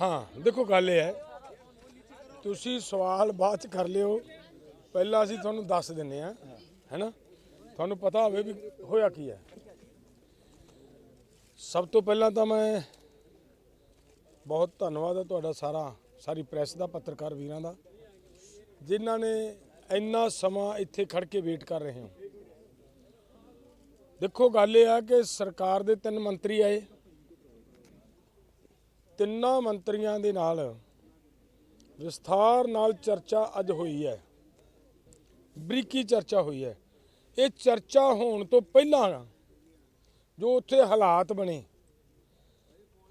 ਹਾਂ, ਦੇਖੋ ਗੱਲ ਇਹ ਹੈ, ਤੁਸੀਂ ਸਵਾਲ ਬਾਅਦ ਚ ਕਰ ਲਿਓ, ਪਹਿਲਾਂ ਅਸੀਂ ਤੁਹਾਨੂੰ ਦੱਸ ਦਿੰਨੇ ਆ, ਹੈਨਾ? ਤੁਹਾਨੂੰ ਪਤਾ ਹੋਵੇ ਵੀ ਹੋਇਆ ਕੀ ਹੈ। ਸਭ ਤੋਂ ਪਹਿਲਾਂ ਤਾਂ ਮੈਂ ਬਹੁਤ ਧੰਨਵਾਦ ਹੈ ਤੁਹਾਡਾ ਸਾਰਾ, ਸਾਰੀ ਪ੍ਰੈਸ ਦਾ, ਪੱਤਰਕਾਰ ਵੀਰਾਂ ਦਾ, ਜਿਨ੍ਹਾਂ ਨੇ ਇੰਨਾ ਸਮਾਂ ਇੱਥੇ ਖੜ ਕੇ ਵੇਟ ਕਰ ਰਹੇ ਹੋ। ਦੇਖੋ ਗੱਲ ਇਹ ਆ ਕਿ ਸਰਕਾਰ ਦੇ ਤਿੰਨ ਮੰਤਰੀ ਆਏ ਤਿੰਨਾਂ ਮੰਤਰੀਆਂ ਦੇ ਨਾਲ ਵਿਸਥਾਰ ਨਾਲ ਚਰਚਾ ਅੱਜ ਹੋਈ ਹੈ। ਬਰੀਕੀ ਚਰਚਾ ਹੋਈ ਹੈ। ਇਹ ਚਰਚਾ ਹੋਣ ਤੋਂ ਪਹਿਲਾਂ ਜੋ ਉੱਥੇ ਹਾਲਾਤ ਬਣੇ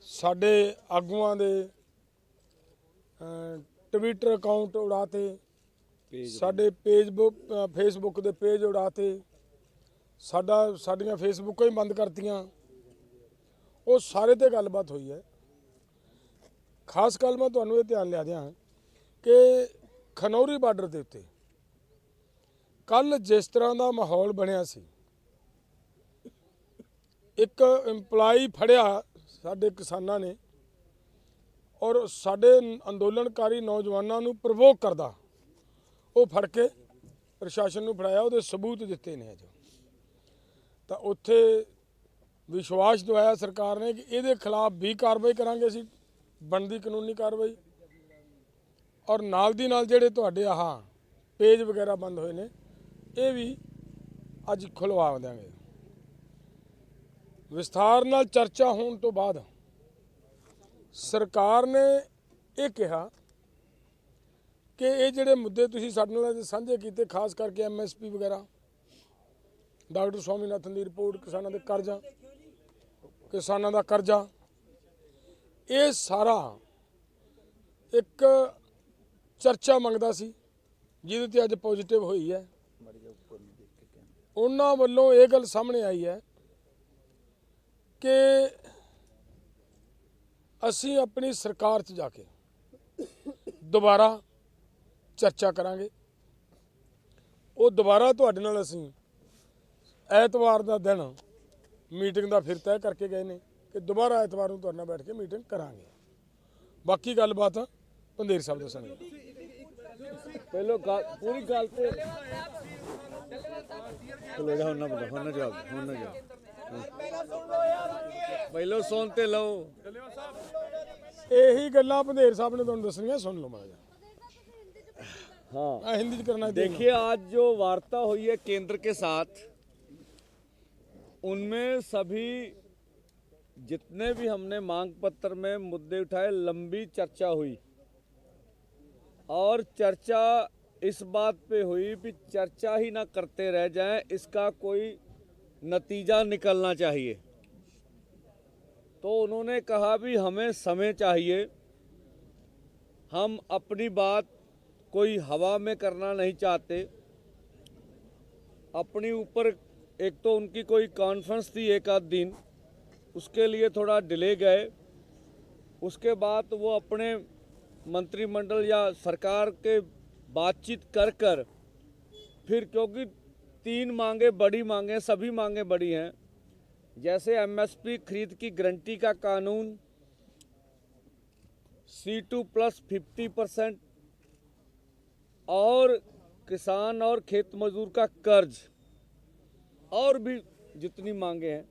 ਸਾਡੇ ਆਗੂਆਂ ਦੇ ਟਵਿੱਟਰ ਅਕਾਊਂਟ ਉਡਾਤੇ ਸਾਡੇ ਪੇਜਬੁੱਕ ਫੇਸਬੁੱਕ ਦੇ ਪੇਜ ਉਡਾਤੇ ਸਾਡਾ ਸਾਡੀਆਂ ਫੇਸਬੁੱਕਾਂ ਹੀ ਬੰਦ ਕਰਤੀਆਂ। ਉਹ ਸਾਰੇ ਤੇ ਗੱਲਬਾਤ ਹੋਈ ਹੈ। ਖਾਸ ਗੱਲ ਮੈਂ ਤੁਹਾਨੂੰ ਇਹ ਧਿਆਨ ਲਿਆ ਦਿਆਂ ਕਿ ਖਨੌਰੀ ਬਾਰਡਰ ਦੇ ਉੱਤੇ ਕੱਲ ਜਿਸ ਤਰ੍ਹਾਂ ਦਾ ਮਾਹੌਲ ਬਣਿਆ ਸੀ, ਇੱਕ EMPLOYE ਫੜਿਆ ਸਾਡੇ ਕਿਸਾਨਾਂ ਨੇ ਔਰ ਸਾਡੇ ਅੰਦੋਲਨਕਾਰੀ ਨੌਜਵਾਨਾਂ ਨੂੰ ਪ੍ਰਵੋਕ ਕਰਦਾ, ਉਹ ਫੜ ਕੇ ਪ੍ਰਸ਼ਾਸਨ ਨੂੰ ਫੜਾਇਆ, ਉਹਦੇ ਸਬੂਤ ਦਿੱਤੇ ਨੇ ਅੱਜ ਤਾਂ ਉੱਥੇ ਵਿਸ਼ਵਾਸ ਦਵਾਇਆ ਸਰਕਾਰ ਨੇ ਕਿ ਇਹਦੇ ਖਿਲਾਫ ਵੀ ਕਾਰਵਾਈ ਕਰਾਂਗੇ ਅਸੀਂ। ਬਣਦੀ ਕਾਨੂੰਨੀ ਕਾਰਵਾਈ? ਔਰ ਨਾਲ ਦੀ ਨਾਲ ਜਿਹੜੇ ਤੁਹਾਡੇ ਆਹ ਪੇਜ ਵਗੈਰਾ ਬੰਦ ਹੋਏ ਨੇ, ਇਹ ਵੀ ਅੱਜ ਖੁਲਵਾ ਦਿਆਂਗੇ। ਵਿਸਥਾਰ ਨਾਲ ਚਰਚਾ ਹੋਣ ਤੋਂ ਬਾਅਦ ਸਰਕਾਰ ਨੇ ਇਹ ਕਿਹਾ ਕਿ ਇਹ ਜਿਹੜੇ ਮੁੱਦੇ ਤੁਸੀਂ ਸਾਡੇ ਨਾਲ ਸਾਂਝੇ ਕੀਤੇ, ਖਾਸ ਕਰਕੇ ਐਮਐਸਪੀ ਵਗੈਰਾ, ਡਾਕਟਰ ਸਵਾਮੀਨਾਥਨ ਦੀ ਰਿਪੋਰਟ, ਕਿਸਾਨਾਂ ਦੇ ਕਰਜ਼ਾ, ਕਿਸਾਨਾਂ ਦਾ ਕਰਜ਼ਾ ਇਹ ਸਾਰਾ ਇੱਕ ਚਰਚਾ ਮੰਗਦਾ ਸੀ, ਜਿਹਦੇ ਤੇ ਅੱਜ ਪੋਜ਼ਿਟਿਵ ਹੋਈ ਹੈ। ਉਹਨਾਂ ਵੱਲੋਂ ਇਹ ਗੱਲ ਸਾਹਮਣੇ ਆਈ ਹੈ ਕਿ ਅਸੀਂ ਆਪਣੀ ਸਰਕਾਰ 'ਚ ਜਾ ਕੇ ਦੁਬਾਰਾ ਚਰਚਾ ਕਰਾਂਗੇ। ਉਹ ਦੁਬਾਰਾ ਤੁਹਾਡੇ ਨਾਲ ਅਸੀਂ ਐਤਵਾਰ ਦਾ ਦਿਨ ਮੀਟਿੰਗ ਦਾ ਫਿਰ ਤੈਅ ਕਰਕੇ ਗਏ ਨੇ। ਤੇ ਦੁਬਾਰਾ ਐਤਵਾਰ ਨੂੰ ਤੁਹਾਡੇ ਨਾਲ ਬੈਠ ਕੇ ਮੀਟਿੰਗ ਕਰਾਂਗੇ। ਬਾਕੀ ਗੱਲਬਾਤ ਪੰਦੇਰ ਸਾਹਿਬ ਦੱਸਣਗੇ। ਪਹਿਲੋ ਪੂਰੀ ਗੱਲ ਤੇ ਚਲੋ ਇਹਦਾ ਹੁਣ ਨਾ ਬੋਲੋ ਹੁਣ ਨਾ ਜਵਾਬ ਹੁਣ ਨਾ ਜਵਾਬ ਪਹਿਲੋ ਸੁਣ ਤੇ ਲਓ। ਇਹੀ ਗੱਲਾਂ ਪੰਦੇਰ ਸਾਹਿਬ ਨੇ ਤੁਹਾਨੂੰ ਦੱਸਣੀਆਂ ਸੁਣ ਲਓ ਮਾਜਾ हाँ हिंदी करना देखिए आज जो वार्ता हुई है केंद्र के साथ उनमें सभी जितने भी हमने मांग पत्र में मुद्दे उठाए, लंबी चर्चा हुई। और चर्चा इस बात पे हुई कि चर्चा ही ना करते रह जाएँ, इसका कोई नतीजा निकलना चाहिए। तो उन्होंने कहा भी, हमें समय चाहिए। हम अपनी बात कोई हवा में करना नहीं चाहते। अपनी ऊपर एक तो उनकी कोई कॉन्फ्रेंस थी एक आध दिन। उसके लिए थोड़ा डिले गए। उसके बाद वो अपने मंत्रिमंडल या सरकार के बातचीत कर कर फिर क्योंकि तीन मांगे बड़ी मांगे सभी मांगे बड़ी हैं, जैसे एमएसपी खरीद की गारंटी का कानून C two plus fifty percent और किसान और खेत मजदूर का कर्ज, और भी जितनी मांगे हैं।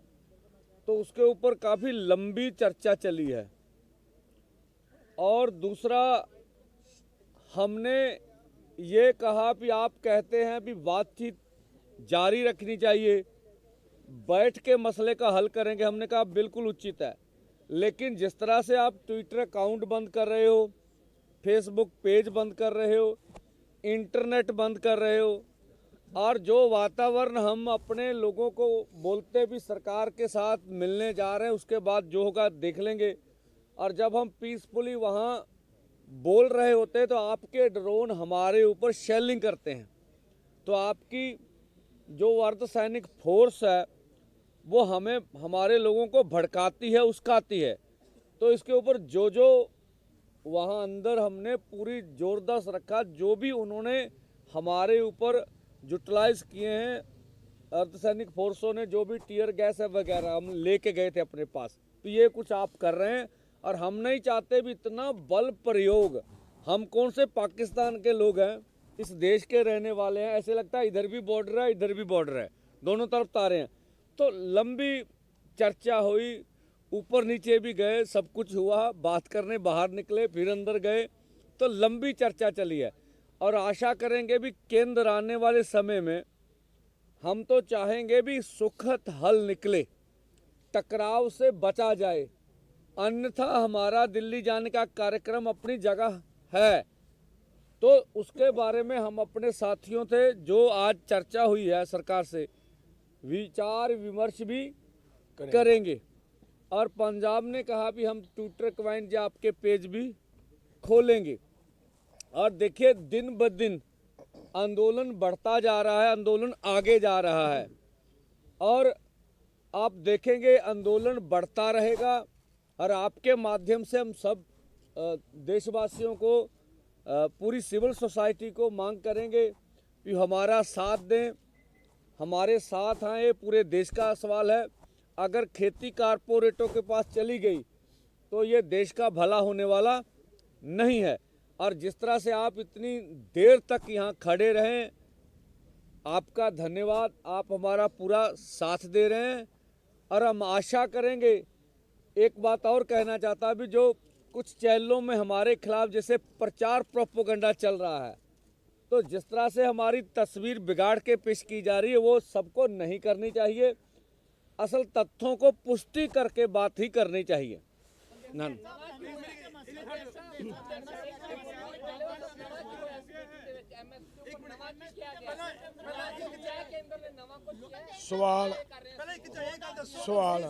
तो उसके ऊपर काफ़ी लंबी चर्चा चली है। और दूसरा, हमने ये कहा कि आप कहते हैं कि बातचीत जारी रखनी चाहिए, बैठ के मसले का हल करेंगे, हमने कहा बिल्कुल उचित है। लेकिन जिस तरह से आप ट्विटर अकाउंट बंद कर रहे हो फेसबुक पेज बंद कर रहे हो इंटरनेट बंद कर रहे हो और जो वातावरण हम अपने लोगों को बोलते भी सरकार के साथ मिलने जा रहे हैं, उसके बाद जो होगा देख लेंगे। और जब हम पीसफुली वहाँ बोल रहे होते हैं तो आपके ड्रोन हमारे ऊपर शेलिंग करते हैं। तो आपकी जो अर्धसैनिक फोर्स है, वो हमें, हमारे लोगों को भड़काती है, उस्काती है। तो इसके ऊपर जो जो वहाँ अंदर हमने पूरी जोरदार रखा जो भी उन्होंने हमारे ऊपर यूटिलाइज किए हैं अर्धसैनिक फोर्सों ने, जो भी टीयर गैस है वगैरह हम लेके गए थे अपने पास। तो ये कुछ आप कर रहे हैं और हम नहीं चाहते भी इतना बल प्रयोग। हम कौन से पाकिस्तान के लोग हैं? इस देश के रहने वाले हैं। ऐसे लगता है इधर भी बॉर्डर है, इधर भी बॉर्डर है। दोनों तरफ़ तारे हैं। तो लंबी चर्चा हुई, ऊपर नीचे भी गए, सब कुछ हुआ, बात करने बाहर निकले, फिर अंदर गए। तो लंबी चर्चा चली है। और आशा करेंगे भी केंद्र आने वाले समय में हम तो चाहेंगे भी सुखद हल निकले टकराव से बचा जाए। अन्यथा हमारा दिल्ली जाने का कार्यक्रम अपनी जगह है। तो उसके बारे में हम अपने साथियों थे जो आज चर्चा हुई है सरकार से विचार विमर्श भी करेंगे। करेंगे। और पंजाब ने कहा भी हम ट्विटर क्वाइन या आपके पेज भी खोलेंगे। और देखिए, दिन ब दिन आंदोलन बढ़ता जा रहा है, आंदोलन आगे जा रहा है। और आप देखेंगे, आंदोलन बढ़ता रहेगा और आपके माध्यम से हम सब देशवासियों को पूरी सिविल सोसाइटी को मांग करेंगे कि हमारा साथ दें। हमारे साथ आए, पूरे देश का सवाल है। अगर खेती कारपोरेटों के पास चली गई तो ये देश का भला होने वाला नहीं है। और जिस तरह से आप इतनी देर तक यहाँ खड़े रहें, आपका धन्यवाद। आप हमारा पूरा साथ दे रहे हैं और हम आशा करेंगे, एक बात और कहना चाहता भी, जो कुछ चैनलों में हमारे खिलाफ जैसे प्रचार प्रोपोगंडा चल रहा है तो जिस तरह से हमारी तस्वीर बिगाड़ के पेश की जा रही है, वो सबको नहीं करनी चाहिए। असल तथ्यों को पुष्टि करके बात ही करनी चाहिए। नन ਸਵਾਲ ਸਵਾਲ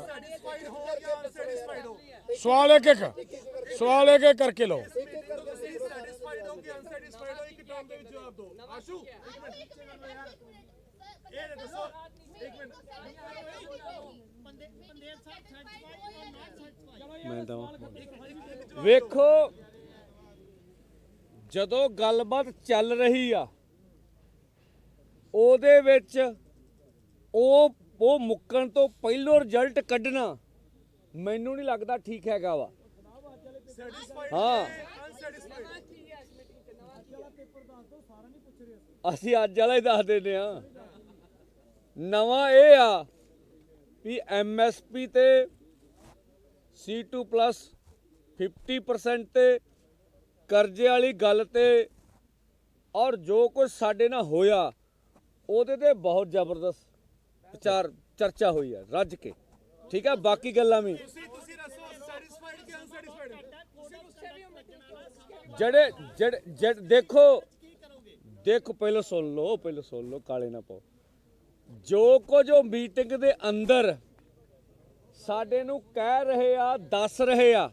ਸਵਾਲ ਇੱਕ ਇੱਕ ਸਵਾਲ ਇੱਕ ਇੱਕ ਕਰਕੇ ਲਓ। ਮੈਂ ਵੇਖੋ ਜਦੋਂ ਗੱਲਬਾਤ ਚੱਲ ਰਹੀ ਆ ਉਹਦੇ ਵਿੱਚ ਉਹ ਉਹ ਮੁੱਕਣ ਤੋਂ ਪਹਿਲੋਂ ਰਿਜ਼ਲਟ ਕੱਢਣਾ ਮੈਨੂੰ ਨਹੀਂ ਲੱਗਦਾ ਠੀਕ ਹੈਗਾ ਵਾ। ਹਾਂ। ਅਸੀਂ ਅੱਜ ਵਾਲਾ ਹੀ ਦੱਸ ਦਿੰਦੇ ਆ ਨਵਾਂ ਇਹ ਆ ਵੀ ਐਮਐਸਪੀ ਤੇ C2 50% ਤੇ ਕਰਜ਼ੇ ਵਾਲੀ ਗੱਲ ਤੇ ਔਰ ਜੋ ਕੁਝ ਸਾਡੇ ਨਾਲ ਹੋਇਆ ਉਹਦੇ ਤੇ ਬਹੁਤ ਜ਼ਬਰਦਸਤ ਵਿਚਾਰ ਚਰਚਾ ਹੋਈ ਹੈ ਰੱਜ ਕੇ। ਠੀਕ ਹੈ ਬਾਕੀ ਗੱਲਾਂ ਵੀ। ਜਿਹੜੇ ਜਿਹੜੇ- ਦੇਖੋ ਦੇਖੋ ਪਹਿਲਾਂ ਸੁਣ ਲਓ ਪਹਿਲਾਂ ਸੁਣ ਲਓ ਕਾਲੇ ਨਾ ਪਾਓ। ਜੋ ਕੁਝ ਉਹ ਮੀਟਿੰਗ ਦੇ ਅੰਦਰ ਸਾਡੇ ਨੂੰ ਕਹਿ ਰਹੇ ਆ ਦੱਸ ਰਹੇ ਆ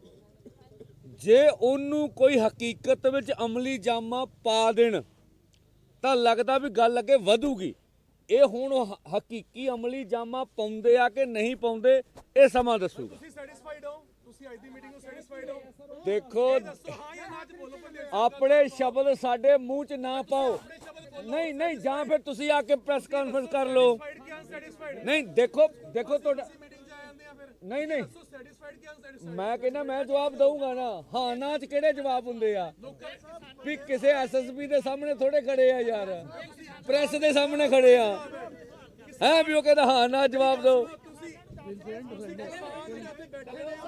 ਜੇ ਉਹਨੂੰ ਕੋਈ ਹਕੀਕਤ ਵਿੱਚ ਅਮਲੀ ਜਾਮਾ ਪਾ ਦੇਣ ਤਾਂ ਲੱਗਦਾ ਵੀ ਗੱਲ ਅੱਗੇ ਵਧੂਗੀ। ਇਹ ਹੁਣ ਹਕੀਕੀ ਅਮਲੀ ਜਾਮਾ ਪਾਉਂਦੇ ਆ ਕਿ ਨਹੀਂ ਪਾਉਂਦੇ ਇਹ ਸਮਾਂ ਦੱਸੂਗਾ। ਤੁਸੀਂ ਸੈਟੀਸਫਾਈਡ ਹੋ? ਤੁਸੀਂ ਅੱਜ ਦੀ ਮੀਟਿੰਗ ਨੂੰ ਸੈਟੀਸਫਾਈਡ ਹੋ? ਦੇਖੋ ਆਪਣੇ ਸ਼ਬਦ ਸਾਡੇ ਮੂੰਹ 'ਚ ਨਾ ਪਾਓ। ਨਹੀਂ ਨਹੀਂ ਜਾਂ ਫਿਰ ਤੁਸੀਂ ਆ ਕੇ ਪ੍ਰੈਸ ਕਾਨਫਰੰਸ ਕਰ ਲਓ। ਨਹੀਂ ਦੇਖੋ ਦੇਖੋ ਤੁਹਾਡਾ ਮੀਟਿੰਗ ਚ ਆ ਜਾਂਦੇ ਆ ਫਿਰ ਨਹੀਂ ਨਹੀਂ। ਦੱਸੋ ਸੈਟੀਸਫਾਈਡ ਕਿ ਅਨਸੈਟੀਸਫਾਈਡ ਮੈਂ ਕਹਿੰਦਾ ਮੈਂ ਜਵਾਬ ਦਊਂਗਾ ਨਾ। ਹਾਂ ਨਾ 'ਚ ਕਿਹੜੇ ਜਵਾਬ ਹੁੰਦੇ ਆ? ਵੀ ਕਿਸੇ ਐਸਐਸਪੀ ਦੇ ਸਾਹਮਣੇ ਥੋੜੇ ਖੜੇ ਆ ਯਾਰ। ਪ੍ਰੈਸ ਦੇ ਸਾਹਮਣੇ ਖੜੇ ਆ। ਹੈ ਵੀ ਉਹ ਕਹਿੰਦਾ ਹਾਂ ਨਾ ਜਵਾਬ ਦਿਓ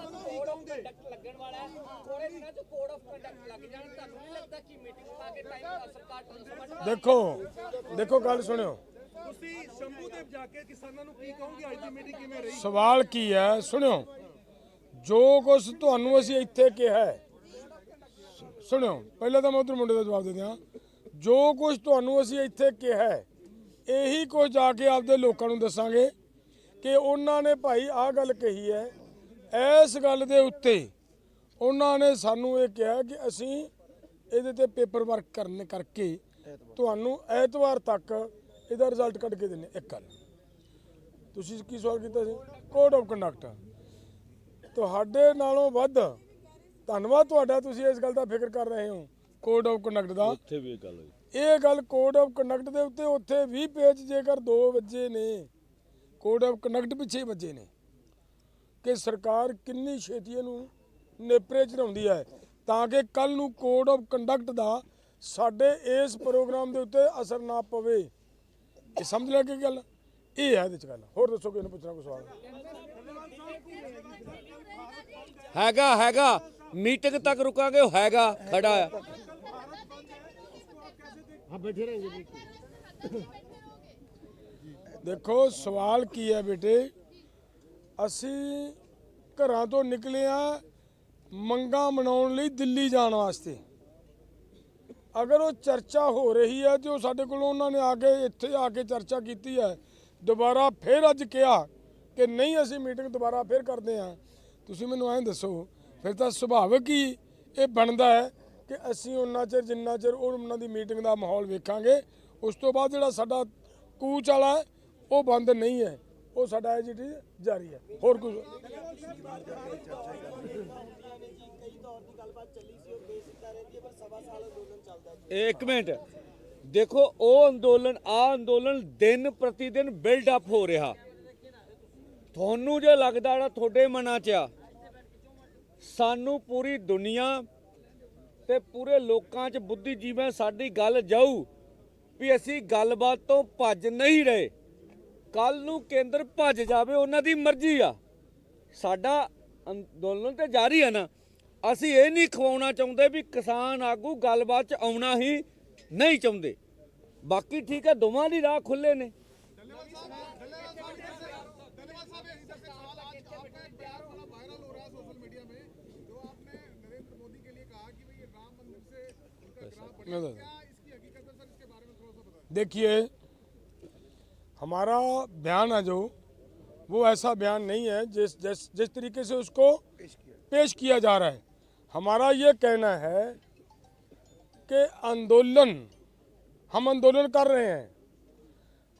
ਲੱਗਣ ਵਾਲਾ ਹੈ ਥੋੜੇ ਦਿਨਾਂ ਚ ਕੋਡ ਆਫ ਕੰਡਕਟ ਲੱਗ ਜਾਣ ਤੁਹਾਨੂੰ ਨਹੀਂ ਲੱਗਦਾ ਕਿ ਮੀਟਿੰਗ ਪਾ ਕੇ ਟਾਈਮ ਸਰਕਾਰ ਟ੍ਰਾਂਸਫਰ ਦੇਖੋ ਦੇਖੋ ਗੱਲ ਸੁਣਿਓ। ਤੁਸੀਂ ਸ਼ੰਭੂ ਦੇਵ ਜਾ ਕੇ ਕਿਸਾਨਾਂ ਨੂੰ ਕੀ ਕਹੋਗੇ? ਅੱਜ ਕਿਵੇਂ ਰਹੀ? ਸਵਾਲ ਕੀ ਹੈ? ਸੁਣਿਓ। ਜੋ ਕੁਝ ਤੁਹਾਨੂੰ ਅਸੀਂ ਇੱਥੇ ਕਿਹਾ ਹੈ, ਸੁਣਿਓ। ਪਹਿਲਾਂ ਤਾਂ ਮੈਂ ਉਧਰ ਮੁੰਡੇ ਦਾ ਜਵਾਬ ਦੇ ਦਿਆਂ। ਜੋ ਕੁਝ ਤੁਹਾਨੂੰ ਅਸੀਂ ਇੱਥੇ ਕਿਹਾ ਹੈ, ਇਹੀ ਕੁਝ ਜਾ ਕੇ ਆਪਦੇ ਲੋਕਾਂ ਨੂੰ ਦੱਸਾਂਗੇ ਕਿ ਉਹਨਾਂ ਨੇ ਭਾਈ ਆਹ ਗੱਲ ਕਹੀ ਹੈ, ਇਸ ਗੱਲ ਦੇ ਉੱਤੇ ਉਹਨਾਂ ਨੇ ਸਾਨੂੰ ਇਹ ਕਿਹਾ ਕਿ ਅਸੀਂ ਇਹਦੇ ਤੇ ਪੇਪਰ ਵਰਕ ਕਰਨ ਕਰਕੇ ਤੁਹਾਨੂੰ ਐਤਵਾਰ ਤੱਕ ਇਹਦਾ ਰਿਜ਼ਲਟ ਕੱਢ ਕੇ ਦਿੰਨੇ ਇੱਕ ਗੱਲ। ਤੁਸੀਂ ਕੀ ਸਵਾਲ ਕੀਤਾ ਸੀ? ਕੋਡ ਆਫ ਕੰਡਕਟ ਤੁਹਾਡੇ ਨਾਲੋਂ ਵੱਧ ਧੰਨਵਾਦ ਤੁਹਾਡਾ ਤੁਸੀਂ ਇਸ ਗੱਲ ਦਾ ਫਿਕਰ ਕਰ ਰਹੇ ਹੋ ਕੋਡ ਆਫ ਕੰਡਕਟ ਦਾ। ਉੱਥੇ ਵੀ ਇਹ ਗੱਲ ਹੋਈ। ਇਹ ਗੱਲ ਕੋਡ ਆਫ ਕੰਡਕਟ ਦੇ ਉੱਤੇ ਉੱਥੇ 20 ਪੇਜ ਜੇਕਰ 2 ਵਜੇ ਨੇ ਕੋਡ ਆਫ ਕੰਡਕਟ ਪਿੱਛੇ ਵੱਜੇ ਨੇ ਕਿ ਸਰਕਾਰ ਕਿੰਨੀ ਛੇਤੀ ਇਹਨੂੰ ਨੇਪਰੇ ਚੜਾਉਂਦੀ ਹੈ ਤਾਂ ਕਿ ਕੱਲ ਨੂੰ ਕੋਡ ਆਫ ਕੰਡਕਟ ਦਾ ਸਾਡੇ ਇਸ ਪ੍ਰੋਗਰਾਮ ਦੇ ਉੱਤੇ ਅਸਰ ਨਾ ਪਵੇ। ਇਹ ਸਮਝ ਲੱਗੇ ਗੱਲ? ਇਹ ਹੈ ਇਹਦੇ ਚ ਗੱਲ। ਹੋਰ ਦੱਸੋ ਕਿਹਨੂੰ ਪੁੱਛਣਾ ਕੋਈ ਸਵਾਲ? ਹੈਗਾ ਹੈਗਾ। ਮੀਟਿੰਗ ਤੱਕ ਰੁਕਾਂਗੇ ਉਹ ਹੈਗਾ ਖੜਾ ਹੈ ਦੇਖੋ ਸਵਾਲ ਕੀ ਹੈ ਬੇਟੇ? ਅਸੀਂ ਘਰਾਂ ਤੋਂ ਨਿਕਲੇ ਆ ਮੰਗਾ ਮਨਾਉਣ ਲਈ ਦਿੱਲੀ ਜਾਣ ਵਾਸਤੇ। ਅਗਰ ਉਹ ਚਰਚਾ ਹੋ ਰਹੀ ਹੈ ਤੇ ਉਹ ਸਾਡੇ ਕੋਲ ਉਹਨਾਂ ਨੇ ਆ ਕੇ ਇੱਥੇ ਆ ਕੇ ਚਰਚਾ ਕੀਤੀ ਹੈ ਦੁਬਾਰਾ ਫਿਰ ਅੱਜ ਕਿਹਾ ਕਿ ਨਹੀਂ ਅਸੀਂ ਮੀਟਿੰਗ ਦੁਬਾਰਾ ਫਿਰ ਕਰਦੇ ਹਾਂ। ਤੁਸੀਂ ਮੈਨੂੰ ਐਂ ਦੱਸੋ ਫਿਰ ਤਾਂ ਸੁਭਾਵਿਕ ਹੀ ਇਹ ਬਣਦਾ ਹੈ ਕਿ ਅਸੀਂ ਉਹਨਾਂ ਚਿਰ ਜਿੰਨਾ ਚਿਰ ਉਹ ਉਹਨਾਂ ਦੀ ਮੀਟਿੰਗ ਦਾ ਮਾਹੌਲ ਵੇਖਾਂਗੇ ਉਸ ਤੋਂ ਬਾਅਦ ਜਿਹੜਾ ਸਾਡਾ ਕੂਚ ਵਾਲਾ ਹੈ ਉਹ ਬੰਦ ਨਹੀਂ ਹੈ। ਉਹ ਸਾਡਾ ਐਜੀਟੀ ਜਾਰੀ ਹੈ। ਹੋਰ ਕੁਝ? ਇੱਕ ਮਿੰਟ। ਦੇਖੋ, ਉਹ ਅੰਦੋਲਨ, ਆ ਅੰਦੋਲਨ ਦਿਨ ਪ੍ਰਤੀ ਦਿਨ ਬਿਲਡ ਅਪ ਹੋ ਰਿਹਾ। ਤੁਹਾਨੂੰ ਜੇ ਲੱਗਦਾ ਨਾ ਤੁਹਾਡੇ ਮਨਾਂ 'ਚ ਆ, ਸਾਨੂੰ ਪੂਰੀ ਦੁਨੀਆ ਤੇ ਪੂਰੇ ਲੋਕਾਂ 'ਚ ਬੁੱਧੀਜੀਵਾਂ ਸਾਡੀ ਗੱਲ ਜਾਊ ਵੀ ਅਸੀਂ ਗੱਲਬਾਤ ਤੋਂ ਭੱਜ ਨਹੀਂ ਰਹੇ। ਕੱਲ ਨੂੰ ਕੇਂਦਰ ਭੱਜ ਜਾਵੇ, ਉਹਨਾਂ ਦੀ ਮਰਜ਼ੀ ਆ। ਸਾਡਾ ਅੰਦੋਲਨ ਤੇ ਜਾਰੀ ਆ ਨਾ। ਅਸੀਂ ਇਹ ਨਹੀਂ ਖਵਾਉਣਾ ਚਾਹੁੰਦੇ ਵੀ ਕਿਸਾਨ ਆਗੂ ਗੱਲਬਾਤ 'ਚ ਆਉਣਾ ਹੀ ਨਹੀਂ ਚਾਹੁੰਦੇ ਬਾਕੀ ਠੀਕ ਹੈ ਦੋਵਾਂ ਦੀ ਰਾਹ ਖੁੱਲੇ ਨੇ धन्यवाद साहब इधर से सवाल आज आपका एक बयान बड़ा वायरल हो रहा है सोशल मीडिया में जो आपने नरेंद्र मोदी के लिए कहा कि भाई ये राम मंदिर से उनका ग्राफ बढ़ेगा क्या इसकी हकीकत है सर इसके बारे में थोड़ा सा बताएं देखिए हमारा बयान है जो वो ऐसा बयान नहीं है जिस जिस जिस तरीके से उसको पेश किया जा रहा है हमारा ये कहना है कि आंदोलन, हम आंदोलन कर रहे हैं।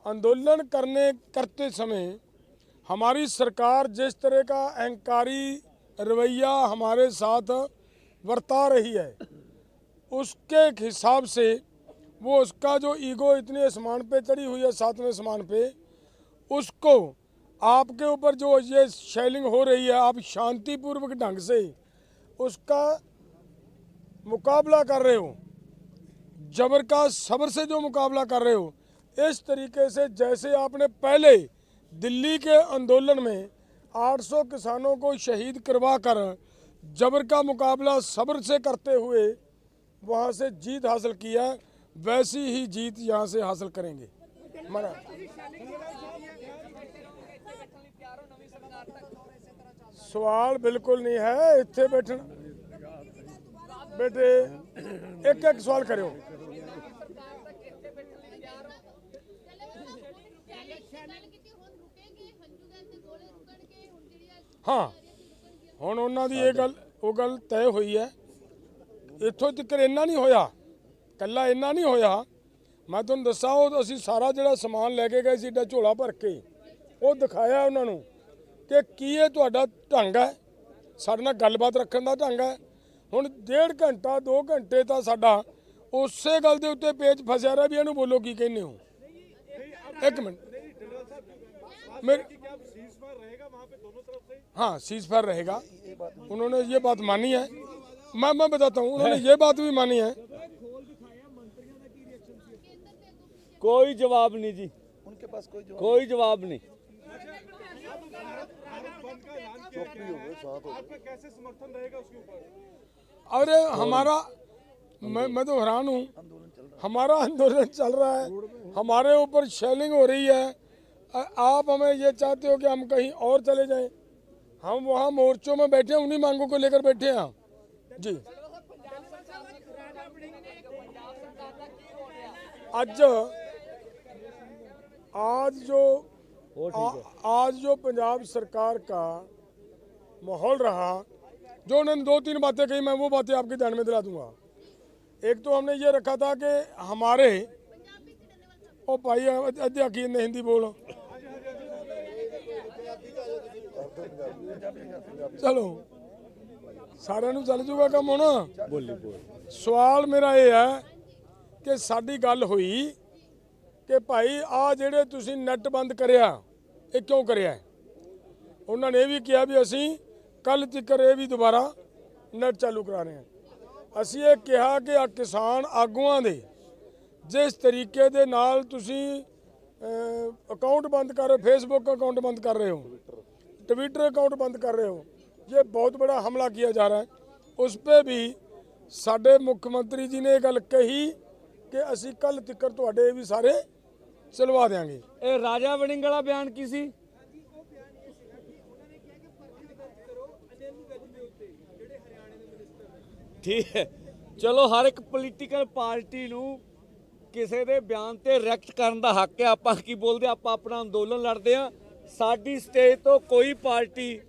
आंदोलन करने, करते समय हमारी सरकार जिस तरह का अहंकारी रवैया हमारे साथ बरता रही है, उसके हिसाब से वो उसका जो ईगो इतने आसमान पे चढ़ी हुई है, सातवें आसमान पे, उसको आपके ऊपर जो ये शेलिंग हो रही है, आप शांतिपूर्वक ढंग से उसका मुकाबला कर रहे हो। जबर का सब्र से जो मुकाबला कर रहे हो। इस तरीके से जैसे आपने पहले दिल्ली के आंदोलन में 800 किसानों को शहीद करवा कर जबर का मुकाबला सब्र से करते हुए वहाँ से जीत हासिल किया वैसी ही जीत यहाँ से हासिल करेंगे। मना। ਸਵਾਲ ਬਿਲਕੁਲ ਨਹੀਂ ਹੈ, ਇੱਥੇ ਬੈਠਣ। ਬੇਟੇ, ਇੱਕ ਇੱਕ ਸਵਾਲ ਕਰਿਓ। ਹਾਂ, ਹੁਣ ਉਹਨਾਂ ਦੀ ਇਹ ਗੱਲ, ਉਹ ਗੱਲ ਤੈਅ ਹੋਈ ਹੈ। ਇੱਥੋਂ ਤੱਕ ਇੰਨਾ ਨਹੀਂ ਹੋਇਆ ਕੱਲਾ ਇੰਨਾ ਨਹੀਂ ਹੋਇਆ। ਮੈਂ ਤੁਹਾਨੂੰ ਦੱਸਾਂ, ਉਹ ਅਸੀਂ ਸਾਰਾ ਜਿਹੜਾ ਸਮਾਨ ਲੈ ਕੇ ਗਏ ਸੀ, ਏਡਾ ਝੋਲਾ ਭਰ ਕੇ, ਉਹ ਦਿਖਾਇਆ ਉਹਨਾਂ ਨੂੰ। ਕਿ ਕੀ ਇਹ ਤੁਹਾਡਾ ਢੰਗ ਹੈ ਸਾਡੇ ਨਾਲ ਗੱਲਬਾਤ ਰੱਖਣ ਦਾ ਢੰਗ ਹੈ ਹੁਣ ਡੇਢ ਘੰਟਾ 2 ਘੰਟੇ ਤਾਂ ਸਾਡਾ ਉਸੇ ਗੱਲ ਦੇ ਉੱਤੇ ਪੇਜ ਫਸਿਆ ਰਿਹਾ ਵੀ ਇਹਨੂੰ ਬੋਲੋ ਕੀ ਕਹਿੰਦੇ ਹੋ ਇੱਕ ਮਿੰਟ मेरे क्या सीज फायर रहेगा वहाँ पे दोनों तरफ से हाँ सीज फायर रहेगा उन्होंने ये बात मानी है मैं मैं बताता हूँ उन्होंने ये बात भी मानी है ਕੋਈ ਜਵਾਬ ਨਹੀਂ ਜੀ उनके पास कोई जवाब अरे हमारा मैं मैं तो हैरान हूँ। हमारा आंदोलन चल रहा है। हमारे ऊपर शेलिंग हो रही है। आप हमें ये चाहते हो कि हम कहीं और चले जाएँ? हम वहाँ मोर्चों में बैठे हैं उन्हीं मांगों को लेकर बैठे हैं। जी। आज आज जो आ, आज जो पंजाब सरकार का माहौल रहा जो उन्होंने दो तीन बातें कही मैं वो बातें आपके ध्यान में दिला दूंगा एक तो हमने ये रखा था कि हमारे ओ भाई अध्या की ने हिंदी बोलो ਚਲੋ ਸਾਰਿਆਂ ਨੂੰ ਚੱਲ ਜੂਗਾ ਕੰਮ ਹੁਣ ਬੋਲੀ ਬੋਲ ਸਵਾਲ ਮੇਰਾ ਇਹ ਹੈ ਕਿ ਸਾਡੀ ਗੱਲ ਹੋਈ ਕਿ ਭਾਈ ਆ ਜਿਹੜੇ ਤੁਸੀਂ ਨੈਟ ਬੰਦ ਕਰਿਆ ਇਹ ਕਿਉਂ ਕਰਿਆ ਹੈ? ਉਹਨਾਂ ਨੇ ਇਹ ਵੀ ਕਿਹਾ ਵੀ ਅਸੀਂ ਕੱਲ ਤੱਕ ਇਹ ਵੀ ਦੁਬਾਰਾ ਨੈਟ ਚਾਲੂ ਕਰਾ ਰਹੇ ਹਾਂ ਅਸੀਂ ਇਹ ਕਿਹਾ ਕਿ ਆ ਕਿਸਾਨ ਆਗੂਆਂ ਦੇ ਜਿਸ ਤਰੀਕੇ ਦੇ ਨਾਲ ਤੁਸੀਂ ਅਕਾਊਂਟ ਬੰਦ ਕਰ ਰਹੇ ਹੋ ਫੇਸਬੁੱਕ ਅਕਾਊਂਟ ਬੰਦ ਕਰ ਰਹੇ ਹੋ ट्विटर अकाउंट बंद कर रहे हो ये बहुत बड़ा हमला किया जा रहा है उस पर भी ਸਾਡੇ ਮੁੱਖ ਮੰਤਰੀ ਜੀ ਨੇ ਇਹ ਗੱਲ ਕਹੀ ਕਿ ਅਸੀਂ ਕੱਲ ਤੱਕ ਤੁਹਾਡੇ ਵੀ ਸਾਰੇ ਚਲਵਾ ਦੇਾਂਗੇ ਇਹ ਰਾਜਾ ਵੜਿੰਗ ਵਾਲਾ ਬਿਆਨ ਠੀਕ ਹੈ। ਚਲੋ, ਹਰ ਇੱਕ ਪੋਲੀਟੀਕਲ ਪਾਰਟੀ ਨੂੰ ਕਿਸੇ ਦੇ ਬਿਆਨ ਤੇ ਰਿਐਕਟ ਕਰਨ ਦਾ ਹੱਕ ਹੈ। ਆਪਾਂ ਕੀ ਬੋਲਦੇ ਆਪਾਂ ਆਪਣਾ ਅੰਦੋਲਨ ਲੜਦੇ ਆ ਸਾਡੀ ਸਟੇਜ ਤੋਂ ਕੋਈ ਪਾਰਟੀ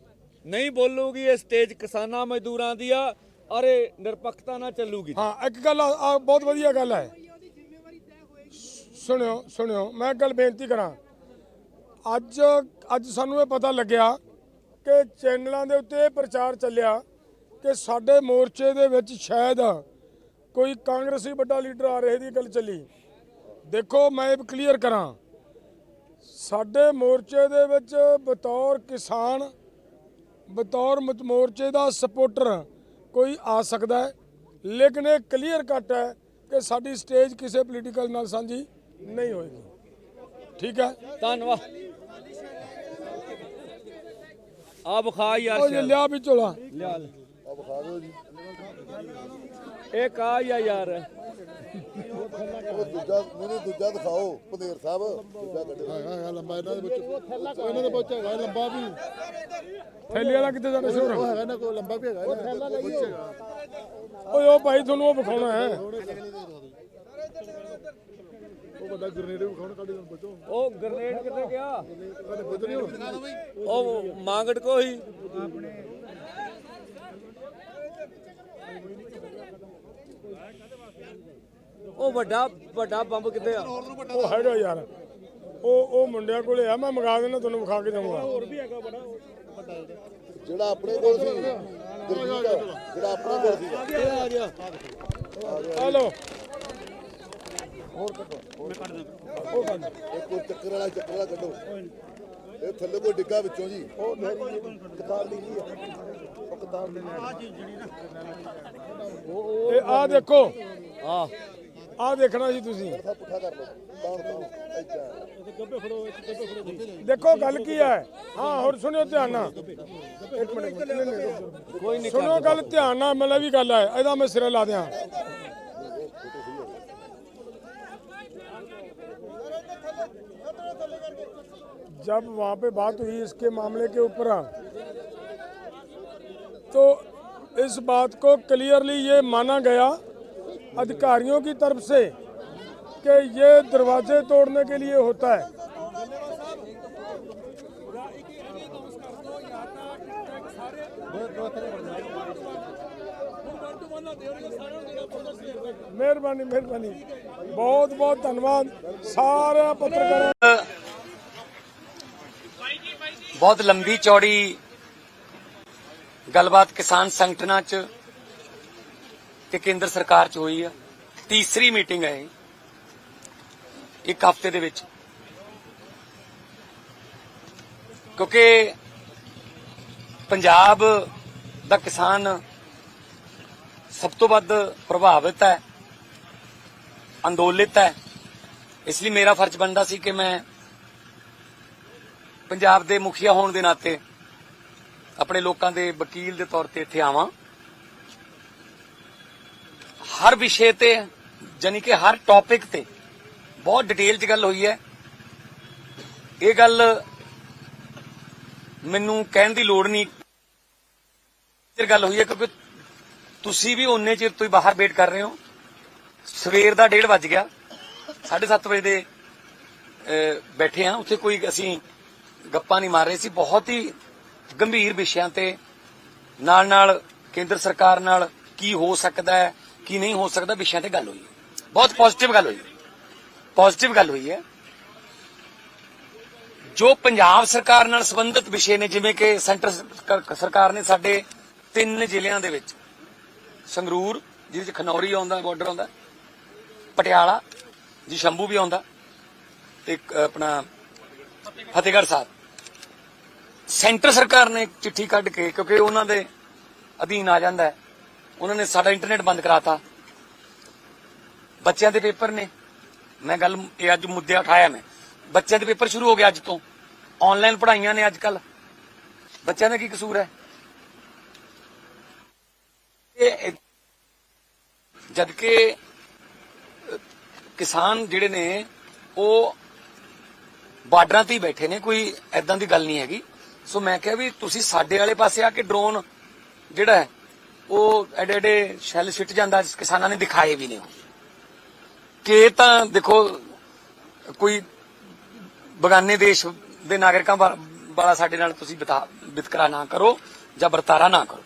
ਨਹੀਂ ਬੋਲੂਗੀ। ਇਹ ਸਟੇਜ ਕਿਸਾਨਾਂ ਮਜ਼ਦੂਰਾਂ ਦੀ ਆ ਔਰ ਇਹ ਨਿਰਪੱਖਤਾ ਨਾਲ ਚੱਲੂਗੀ। ਹਾਂ, ਇੱਕ ਗੱਲ ਆ ਬਹੁਤ ਵਧੀਆ ਗੱਲ ਹੈ। ਸੁਣਿਓ ਸੁਣਿਓ, ਮੈਂ ਇੱਕ ਗੱਲ ਬੇਨਤੀ ਕਰਾਂ। ਅੱਜ ਅੱਜ ਸਾਨੂੰ ਇਹ ਪਤਾ ਲੱਗਿਆ ਕਿ ਚੈਨਲਾਂ ਦੇ ਉੱਤੇ ਪ੍ਰਚਾਰ ਚੱਲਿਆ ਕਿ ਸਾਡੇ ਮੋਰਚੇ ਦੇ ਵਿੱਚ ਸ਼ਾਇਦ ਕੋਈ ਕਾਂਗਰਸੀ ਵੱਡਾ ਲੀਡਰ ਆ ਰਹੇ ਦੀ ਗੱਲ ਚੱਲੀ। ਦੇਖੋ ਮੈਂ ਇਹ ਕਲੀਅਰ ਕਰਾਂ। ਸਾਡੇ ਮੋਰਚੇ ਦੇ ਵਿੱਚ ਬਤੌਰ ਕਿਸਾਨ ਬਤੌਰ ਮੋਰਚੇ ਦਾ ਸਪੋਰਟਰ ਕੋਈ ਆ ਸਕਦਾ ਹੈ। ਲੇਕਿਨ ਇਹ ਕਲੀਅਰ ਕੱਟ ਹੈ ਕਿ ਸਾਡੀ ਸਟੇਜ ਕਿਸੇ ਪੋਲੀਟੀਕਲ ਨਾਲ ਸਾਂਝੀ ਨਹੀਂ ਹੋਏਗੀ। ਠੀਕ ਹੈ? ਧੰਨਵਾਦ। ਆ ਬਖਾ ਯਾਰ ਉਹ ਜੇ ਸ਼ਾਇਦ। ਲਿਆ। ਇਹ ਕਾ ਹੀ ਆ ਯਾਰ। ਉਹ ਦੂਜਾ ਮੈਨੂੰ ਦੂਜਾ ਦਿਖਾਓ ਪੰਦੇਰ ਸਾਹਿਬ। ਦੂਜਾ ਕੱਢੋ। ਹੈਗਾ ਹੈਗਾ ਲੰਬਾ ਇਹਨਾਂ ਦੇ ਵਿੱਚ ਇਹਨਾਂ ਦੇ ਵਿੱਚ ਹੈਗਾ ਲੰਬਾ ਵੀ। ਥੈਲੀ ਵਾਲਾ ਕਿੱਥੇ ਜਾਣਾ ਸ਼ੋਰ ਉਹ ਹੈਗਾ ਨਾ ਕੋਈ ਲੰਬਾ ਵੀ ਹੈਗਾ ਥੈਲਾ ਲਈਏ ਓਏ ਉਹ ਭਾਈ ਤੁਹਾਨੂੰ ਉਹ ਵਿਖਾਉਣਾ ਹੈ। ਉਹ ਵੱਡਾ ਗ੍ਰਨੇਡ ਵੀ ਖਾਣ ਕੱਢ ਬਚੋ ਉਹ ਗ੍ਰਨੇਡ ਕਿੱਥੇ ਗਿਆ? ਕਦੇ ਬੁੱਧ ਨਹੀਂ ਹੁਣ ਉਹ ਮਾਂਗੜ ਕੋ ਹੀ ਉਹ ਵੱਡਾ ਵੱਡਾ ਬੰਬ ਕਿੱਥੇ ਆ? ਉਹ ਹੈਗਾ ਯਾਰ। ਉਹ ਉਹ ਮੁੰਡਿਆਂ ਕੋਲੇ ਆ ਮੈਂ ਮੰਗਾ ਦੇਣਾ ਤੁਹਾਨੂੰ ਵਿਖਾ ਕੇ ਜਾਊਂਗਾ ਜਿਹੜਾ ਆਪਣੇ ਕੋਲ ਸੀ ਜਿਹੜਾ ਆਪਣੇ ਕੋਲ ਸੀ। ਹਲੋ। ਇਹ ਕੋਈ ਚੱਕਰ ਵਾਲਾ ਚੱਕਰ ਵਾਲਾ ਕੱਢੋ। ਇਹ ਥੱਲੇ ਕੋਈ ਡਿੱਗਾ ਵਿੱਚੋਂ ਜੀ। ਉਹ ਕਿਤਾਬ ਲਿਖੀ ਹੈ ਉਹ ਕਿਤਾਬ ਦੇ ਨਾਲ ਇਹ ਆ ਦੇਖੋ। ਆਹ ਆ ਦੇਖਣਾ ਜੀ ਤੁਸੀਂ। ਪੁੱਠਾ ਕਰ ਲਓ। ਕੌਣ ਗੱਬੇ ਫੜੋ ਗੱਬੇ ਫੜੋ ਦੇਖੋ ਗੱਲ ਕੀ ਹੈ? ਹਾਂ ਹੋਰ ਸੁਣਿਓ ਧਿਆਨ ਨਾਲ। ਇੱਕ ਮਿੰਟ ਕੋਈ ਨਹੀਂ ਸੁਣੋ ਗੱਲ ਧਿਆਨ ਨਾਲ ਮਤਲਬ ਵੀ ਗੱਲ ਹੈ। ਇਹਦਾ ਮੈਂ ਸਿਰੇ ਲਾ ਦਿਆਂ। जब वहां पे बात हुई इसके मामले के ऊपर तो इस बात को क्लियरली ये माना गया अधिकारियों की तरफ से कि ये दरवाजे तोड़ने के लिए होता है ਮਿਹਰਬਾਨੀ ਮਿਹਰਬਾਨੀ ਬਹੁਤ ਬਹੁਤ ਧੰਨਵਾਦ ਸਾਰੇ ਪੱਤਰਕਾਰਾਂ ਬਹੁਤ ਲੰਬੀ ਚੌੜੀ ਗੱਲਬਾਤ ਕਿਸਾਨ ਸੰਗਠਨਾਂ 'ਚ ਤੇ ਕੇਂਦਰ ਸਰਕਾਰ 'ਚ ਹੋਈ ਆ। ਤੀਸਰੀ ਮੀਟਿੰਗ ਹੈ ਇਹ। ਇੱਕ ਹਫ਼ਤੇ ਦੇ ਵਿੱਚ। ਕਿਉਂਕਿ ਪੰਜਾਬ ਦਾ ਕਿਸਾਨ ਸਭ ਤੋਂ ਵੱਧ ਪ੍ਰਭਾਵਿਤ ਹੈ, ਅੰਦੋਲਿਤ ਹੈ। ਇਸ ਲਈ ਮੇਰਾ ਫਰਜ਼ ਬਣਦਾ ਸੀ ਕਿ ਮੈਂ ਪੰਜਾਬ ਦੇ ਮੁਖੀਆ ਹੋਣ ਦੇ ਨਾਤੇ ਆਪਣੇ ਲੋਕਾਂ ਦੇ ਵਕੀਲ ਦੇ ਤੌਰ ਤੇ ਇੱਥੇ ਆਵਾਂ। ਹਰ ਵਿਸ਼ੇ ਤੇ ਜਾਨੀ ਕਿ ਹਰ ਟੌਪਿਕ ਤੇ ਬਹੁਤ ਡਿਟੇਲ 'ਚ ਗੱਲ ਹੋਈ ਹੈ। ਇਹ ਗੱਲ ਮੈਨੂੰ ਕਹਿਣ ਦੀ ਲੋੜ ਨਹੀਂ। ਇਹ ਗੱਲ ਹੋਈ ਹੈ ਕਿਉਂਕਿ ਤੁਸੀਂ ਵੀ ਉਹਨੇ ਚਿਰ ਤੋਂ ਹੀ ਬਾਹਰ ਵੇਟ ਕਰ ਰਹੇ ਹੋ। ਸਵੇਰ ਦਾ 1:30 ਵੱਜ ਗਿਆ। 7:30 ਵਜੇ ਦੇ ਬੈਠੇ ਆ ਉੱਥੇ ਕੋਈ ਅਸੀਂ ਗੱਪਾਂ ਨਹੀਂ ਮਾਰ ਰਹੇ ਸੀ, ਬਹੁਤ ਹੀ ਗੰਭੀਰ ਵਿਸ਼ਿਆਂ ਤੇ ਨਾਲ ਨਾਲ ਕੇਂਦਰ ਸਰਕਾਰ ਨਾਲ ਕੀ ਹੋ ਸਕਦਾ ਹੈ, ਕੀ ਨਹੀਂ ਹੋ ਸਕਦਾ, ਵਿਸ਼ਿਆਂ ਤੇ ਗੱਲ ਹੋਈ ਹੈ। ਬਹੁਤ ਪੋਜ਼ਿਟਿਵ ਗੱਲ ਹੋਈ ਪੋਜ਼ਿਟਿਵ ਗੱਲ ਹੋਈ ਹੈ। ਜੋ ਪੰਜਾਬ ਸਰਕਾਰ ਨਾਲ ਸੰਬੰਧਿਤ ਵਿਸ਼ੇ ਨੇ, ਜਿਵੇਂ ਕਿ ਸੈਂਟਰ ਸਰਕਾਰ- ਨੇ ਸਾਡੇ ਤਿੰਨ ਜ਼ਿਲ੍ਹਿਆਂ ਦੇ ਵਿੱਚ ਸੰਗਰੂਰ, ਜਿਹਦੇ ਵਿੱਚ ਖਨੌਰੀ ਆਉਂਦਾ ਬਾਰਡਰ ਆਉਂਦਾ, ਪਟਿਆਲਾ ਜੀ ਸ਼ੰਭੂ ਵੀ ਆਉਂਦਾ, ਤੇ ਇੱਕ ਆਪਣਾ ਫਤਿਹਗੜ੍ਹ ਸਾਹਿਬ। ਸੈਂਟਰ ਸਰਕਾਰ ਨੇ ਚਿੱਠੀ ਕੱਢ ਕੇ, ਕਿਉਂਕਿ ਉਹਨਾਂ ਦੇ ਅਧੀਨ ਆ ਜਾਂਦਾ ਉਹਨਾਂ ਨੇ ਸਾਡਾ ਇੰਟਰਨੈਟ ਬੰਦ ਕਰਾਤਾ। ਬੱਚਿਆਂ ਦੇ ਪੇਪਰ ਨੇ। ਮੈਂ ਗੱਲ, ਇਹ ਅੱਜ ਮੁੱਦੇ ਉਠਾਇਆ ਮੈਂ। ਬੱਚਿਆਂ ਦੇ ਪੇਪਰ ਸ਼ੁਰੂ ਹੋ ਗਿਆ ਅੱਜ ਤੋਂ। ਆਨਲਾਈਨ ਪੜ੍ਹਾਈਆਂ ਨੇ ਅੱਜ ਕੱਲ ਬੱਚਿਆਂ ਦਾ ਕੀ ਕਸੂਰ ਹੈ? ਇਹ ਜਦ ਕਿ ਕਿਸਾਨ ਜਿਹੜੇ ਨੇ, ਉਹ ਬਾਰਡਰਾਂ ਤੇ ਹੀ ਬੈਠੇ ਨੇ, ਕੋਈ ਐਦਾਂ ਦੀ ਗੱਲ ਨਹੀਂ ਹੈਗੀ। ਸੋ ਮੈਂ ਕਿਹਾ ਵੀ ਤੁਸੀਂ ਸਾਡੇ ਵਾਲੇ ਪਾਸੇ ਆ ਕੇ ਡਰੋਨ ਜਿਹੜਾ ਹੈ, ਉਹ ਐਡੇ ਐਡੇ ਸ਼ੈਲ ਸਿੱਟ ਜਾਂਦਾ ਕਿਸਾਨਾਂ ਨੇ ਦਿਖਾਏ ਵੀ ਨੇ ਕਿ ਤਾਂ ਦੇਖੋ, ਕੋਈ ਬਗਾਨੇ ਦੇਸ਼ ਦੇ ਨਾਗਰਿਕਾਂ ਵਾਲਾ ਸਾਡੇ ਨਾਲ ਤੁਸੀਂ ਵਿਤਕਰਾ ਨਾ ਕਰੋ ਜਾਂ ਵਰਤਾਰਾ ਨਾ ਕਰੋ।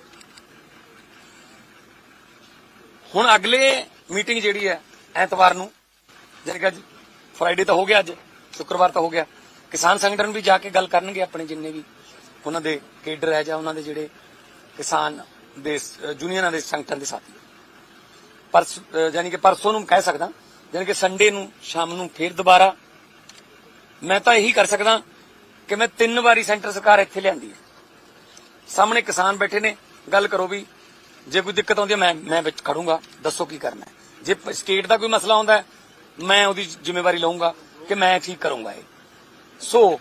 ਹੁਣ ਅਗਲੇ ਮੀਟਿੰਗ ਜਿਹੜੀ ਹੈ, ਐਤਵਾਰ ਨੂੰ, ਜਾਣੀ ਕਿ ਅੱਜ ਫਰਾਈਡੇ ਤਾਂ ਹੋ ਗਿਆ ਅੱਜ, ਸ਼ੁੱਕਰਵਾਰ ਤਾਂ ਹੋ ਗਿਆ, ਕਿਸਾਨ ਸੰਗਠਨ ਵੀ ਜਾ ਕੇ ਗੱਲ ਕਰਨਗੇ ਆਪਣੇ ਜਿੰਨੇ ਵੀ ਉਹਨਾਂ ਦੇ ਕੇਡਰ ਹੈ ਜਾਂ ਉਹਨਾਂ ਦੇ ਜਿਹੜੇ ਕਿਸਾਨ ਦੇ ਸ- ਯੂਨੀਅਨਾਂ ਦੇ ਸੰਗਠਨ ਦੇ ਸਾਥੀ। ਪਰਸ ਯਾਨੀ ਕਿ ਪਰਸੋਂ ਨੂੰ ਕਹਿ ਸਕਦਾ, ਯਾਨੀ ਕਿ ਸੰਡੇ ਨੂੰ, ਸ਼ਾਮ ਨੂੰ ਫੇਰ ਦੁਬਾਰਾ। ਮੈਂ ਤਾਂ ਇਹੀ ਕਰ ਸਕਦਾ ਕਿ ਮੈਂ ਤਿੰਨ ਵਾਰੀ ਸੈਂਟਰ ਸਰਕਾਰ ਇੱਥੇ ਲਿਆਂਦੀ ਹੈ। ਸਾਹਮਣੇ ਕਿਸਾਨ ਬੈਠੇ ਨੇ, ਗੱਲ ਕਰੋ ਵੀ, ਜੇ ਕੋਈ ਦਿੱਕਤ ਆਉਂਦੀ ਹੈ, ਮੈਂ ਮੈਂ ਵਿੱਚ ਖੜੂੰਗਾ, ਦੱਸੋ ਕੀ ਕਰਨਾ ਹੈ। ਜੇ ਸਟੇਟ ਦਾ ਕੋਈ ਮਸਲਾ ਆਉਂਦਾ ਹੈ, ਮੈਂ ਉਹਦੀ ਜ਼ਿੰਮੇਵਾਰੀ ਲਵਾਂਗਾ ਕਿ ਮੈਂ ਠੀਕ ਕਰੂੰਗਾ ਇਹ। ਸੋ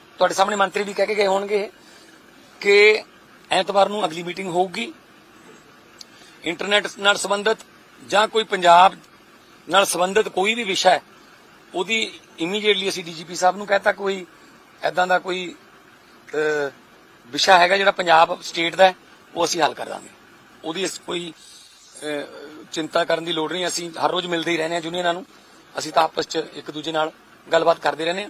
ਤੁਹਾਡੇ ਸਾਹਮਣੇ ਮੰਤਰੀ ਵੀ ਕਹਿ ਕੇ ਗਏ ਹੋਣਗੇ ਕਿ ਐਤਵਾਰ ਨੂੰ ਅਗਲੀ ਮੀਟਿੰਗ ਹੋਊਗੀ। ਇੰਟਰਨੈਟ ਨਾਲ ਸੰਬੰਧਿਤ ਜਾਂ ਕੋਈ ਪੰਜਾਬ ਨਾਲ ਸੰਬੰਧਿਤ ਕੋਈ ਵੀ ਵਿਸ਼ਾ ਹੈ, ਉਹਦੀ ਇਮੀਡੀਏਟਲੀ ਅਸੀਂ ਡੀਜੀਪੀ ਸਾਹਿਬ ਨੂੰ ਕਹਤਾ ਕੋਈ ਐਦਾਂ ਦਾ ਕੋਈ ਵਿਸ਼ਾ ਹੈਗਾ ਜਿਹੜਾ ਪੰਜਾਬ ਸਟੇਟ ਦਾ ਉਹ ਅਸੀਂ ਹੱਲ ਕਰ ਦਾਂਗੇ। ਉਹਦੀ ਇਸ ਕੋਈ ਚਿੰਤਾ ਕਰਨ ਦੀ ਲੋੜ ਨਹੀਂ, ਅਸੀਂ ਹਰ ਰੋਜ਼ ਮਿਲਦੇ ਹੀ ਰਹਿੰਦੇ ਹਾਂ ਯੂਨੀਅਨਾਂ ਨੂੰ। ਅਸੀਂ ਤਾਂ ਆਪਸ 'ਚ ਇੱਕ ਦੂਜੇ ਨਾਲ ਗੱਲਬਾਤ ਕਰਦੇ ਰਹਿੰਦੇ ਹਾਂ।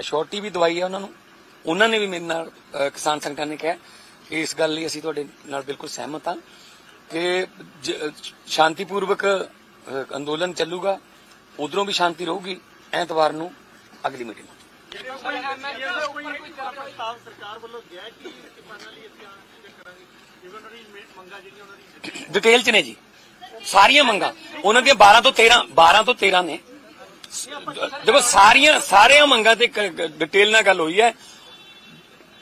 ਅਸ਼ੋਰਟੀ ਵੀ ਦਵਾਈ ਹੈ ਉਹਨਾਂ ਨੂੰ। ਉਹਨਾਂ ਨੇ ਵੀ ਮੇਰੇ ਨਾਲ ਕਿਸਾਨ ਸੰਗਠਨ ਨੇ ਕਿਹਾ ਕਿ ਇਸ ਗੱਲ ਲਈ ਅਸੀਂ ਤੁਹਾਡੇ ਨਾਲ ਬਿਲਕੁਲ ਸਹਿਮਤ ਹਾਂ ਕਿ ਜ- ਸ਼ਾਂਤੀਪੂਰਵਕ ਅੰਦੋਲਨ ਚੱਲੂਗਾ। ਉਧਰੋਂ ਵੀ ਸ਼ਾਂਤੀ ਰਹੂਗੀ ਐਤਵਾਰ ਨੂੰ ਅਗਲੀ ਮੀਟਿੰਗ। ਡਿਟੇਲ ਚ ਨੇ ਜੀ। ਸਾਰੀਆਂ ਮੰਗਾਂ। ਉਹਨਾਂ ਦੀਆਂ 12 ਤੋਂ 13 12 ਤੋਂ 13 ਨੇ। ਦੇਖੋ, ਸਾਰੀਆਂ ਸਾਰੀਆਂ ਮੰਗਾਂ ਤੇ ਡਿਟੇਲ ਨਾਲ ਗੱਲ ਹੋਈ ਹੈ।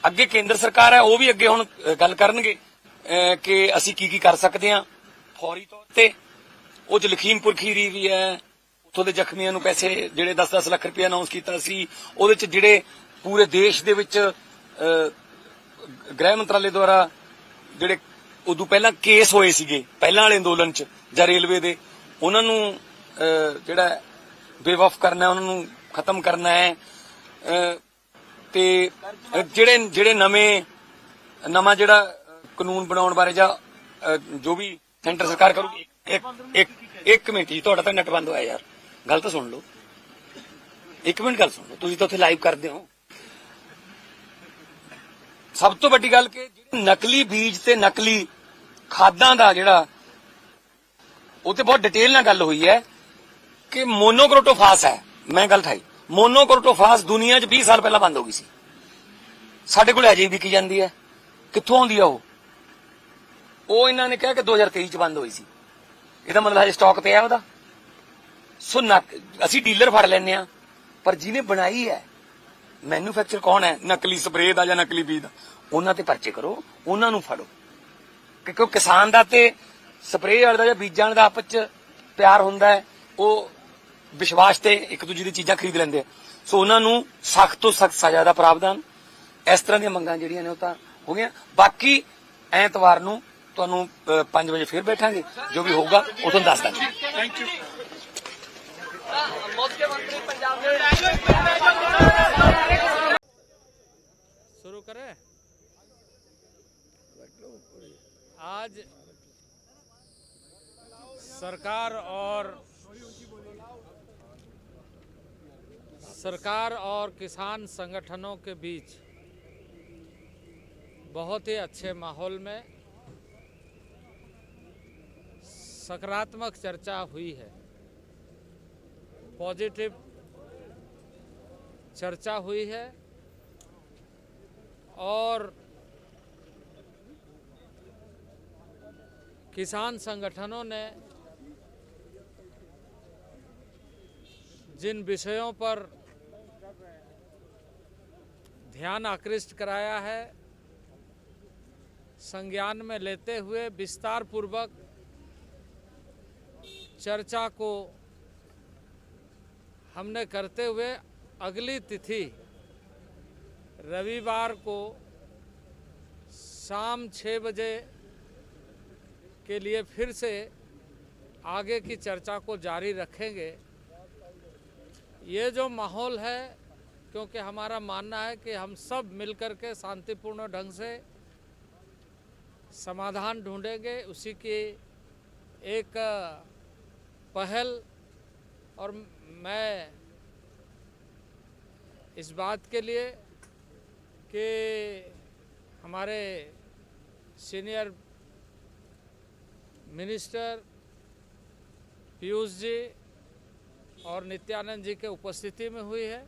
ਅੱਗੇ ਕੇਂਦਰ ਸਰਕਾਰ ਹੈ, ਉਹ ਵੀ ਅੱਗੇ ਹੁਣ ਗੱਲ ਕਰਨਗੇ ਕਿ ਅਸੀਂ ਕੀ ਕੀ ਕਰ ਸਕਦੇ ਹਾਂ। ਫੌਰੀ ਤੌਰ ਤੇ ਉਹ ਚ ਲਖੀਮਪੁਰ ਖੀਰੀ ਵੀ ਹੈ, ਉੱਥੋਂ ਦੇ ਜ਼ਖਮੀਆਂ ਨੂੰ ਪੈਸੇ ਜਿਹੜੇ 10-10 ਲੱਖ ਰੁਪਏ ਅਨਾਉਂਸ ਕੀਤਾ ਸੀ, ਉਹਦੇ ਚ ਜਿਹੜੇ ਪੂਰੇ ਦੇਸ਼ ਦੇ ਵਿੱਚ ਗ੍ਰਹਿ ਮੰਤਰਾਲੇ ਦੁਆਰਾ ਜਿਹੜੇ ਉਦੋਂ ਪਹਿਲਾਂ ਕੇਸ ਹੋਏ ਸੀਗੇ, ਪਹਿਲਾਂ ਵਾਲੇ ਅੰਦੋਲਨ ਚ ਜਾਂ ਰੇਲਵੇ ਦੇ, ਉਹਨਾਂ ਨੂੰ ਜਿਹੜਾ ਬੇਵਫ ਕਰਨਾ ਹੈ, ਉਹਨਾਂ ਨੂੰ ਖਤਮ ਕਰਨਾ ਹੈ। ਤੇ ਜਿਹੜੇ ਜਿਹੜੇ ਨਵੇਂ ਨਵਾਂ ਜਿਹੜਾ ਕਾਨੂੰਨ ਬਣਾਉਣ ਬਾਰੇ ਜਾਂ ਜੋ ਵੀ ਸੈਂਟਰ ਸਰਕਾਰ ਕਰੂਗੀ ਇੱਕ ਇੱਕ ਇੱਕ ਮਿੰਟ ਜੀ ਤੁਹਾਡਾ ਤਾਂ ਨੈਟ ਬੰਦ ਹੋਇਆ ਯਾਰ। ਗੱਲ ਤਾਂ ਸੁਣ ਲਓ। ਇੱਕ ਮਿੰਟ ਗੱਲ ਸੁਣ ਲਓ ਤੁਸੀਂ ਤਾਂ ਉੱਥੇ ਲਾਈਵ ਕਰਦੇ ਹੋ। ਸਭ ਤੋਂ ਵੱਡੀ ਗੱਲ ਕਿ ਜਿਹੜੇ ਨਕਲੀ ਬੀਜ ਤੇ ਨਕਲੀ ਖਾਦਾਂ ਦਾ ਜਿਹੜਾ ਉਹ ਤੇ ਬਹੁਤ ਡਿਟੇਲ ਨਾਲ ਗੱਲ ਹੋਈ ਹੈ। ਕਿ ਮੋਨੋਕ੍ਰੋਟੋਫਾਸ ਹੈ। ਮੈਂ ਗੱਲ ਠਾਈ। ਮੋਨੋਕ੍ਰੋਟੋਫਾਸ ਦੁਨੀਆ 'ਚ 20 ਸਾਲ ਪਹਿਲਾਂ ਬੰਦ ਹੋ ਗਈ ਸੀ। ਸਾਡੇ ਕੋਲ ਅਜੇ ਵਿਕੀ ਜਾਂਦੀ ਹੈ? ਕਿੱਥੋਂ ਆਉਂਦੀ ਆ ਉਹ? ਉਹ ਇਹਨਾਂ ਨੇ ਕਿਹਾ ਕਿ 2023 ਚ ਬੰਦ ਹੋਈ ਸੀ। ਇਹਦਾ ਮਤਲਬ ਹਜੇ ਸਟਾਕ ਪਿਆ ਉਹਦਾ। ਸੋ ਅਸੀਂ ਡੀਲਰ ਫੜ ਲੈਨੇ ਆ ਪਰ ਜਿਹਨੇ ਬਣਾਈ ਹੈ ਮੈਨੂਫੈਕਚਰ ਕੌਣ ਹੈ? ਨਕਲੀ ਸਪਰੇਅ ਦਾ ਜਾਂ ਨਕਲੀ ਬੀਜ ਦਾ? ਉਹਨਾਂ ਤੇ ਪਰਚੇ ਕਰੋ। ਉਹਨਾਂ ਨੂੰ ਫੜੋ। ਕਿਉਂਕਿ ਕਿਸਾਨ ਦਾ ਤੇ ਸਪਰੇਅ ਵਾਲੇ ਦਾ ਜਾਂ ਬੀਜਾਂ ਵਾਲੇ ਦਾ ਆਪਸ ਚ ਪਿਆਰ ਹੁੰਦਾ ਹੈ। ਉਹ ਵਿਸ਼ਵਾਸ ਤੇ ਇੱਕ ਦੂਜੇ ਦੀ ਚੀਜ਼ਾਂ ਖਰੀਦ ਲੈਂਦੇ ਆ ਸੋ ਉਹਨਾਂ ਨੂੰ ਸਖਤ ਤੋਂ ਸਖਤ ਸਜ਼ਾ ਦਾ ਪ੍ਰਾਵਧਾਨ ਇਸ ਤਰ੍ਹਾਂ ਦੀਆਂ ਮੰਗਾਂ ਜਿਹੜੀਆਂ ਨੇ ਉਹ ਤਾਂ ਹੋ ਗਈਆਂ ਬਾਕੀ ਐਤਵਾਰ ਨੂੰ ਤੁਹਾਨੂੰ 5 ਵਜੇ ਫਿਰ ਬੈਠਾਂਗੇ ਜੋ ਵੀ ਹੋਊਗਾ ਉਹ ਤੁਹਾਨੂੰ ਦੱਸ ਦਾਂਗੇ ਥੈਂਕ ਯੂ मुख्यमंत्री पंजाब में शुरू करें आज सरकार और सरकार और किसान संगठनों के बीच बहुत ही अच्छे माहौल में सकारात्मक चर्चा हुई है। पॉजिटिव चर्चा हुई है और किसान संगठनों ने जिन विषयों पर ध्यान आकृष्ट कराया है। संज्ञान में लेते हुए विस्तार पूर्वक चर्चा को हमने करते हुए अगली तिथि, रविवार को शाम छः बजे के लिए फिर से आगे की चर्चा को जारी रखेंगे। ये जो माहौल है क्योंकि हमारा मानना है कि हम सब मिलकर के शांतिपूर्ण ढंग से समाधान ढूंढेंगे। उसी की एक पहल और मैं इस बात के लिए कि हमारे सीनियर मिनिस्टर पीयूष जी और नित्यानंद जी के उपस्थिति में हुई है।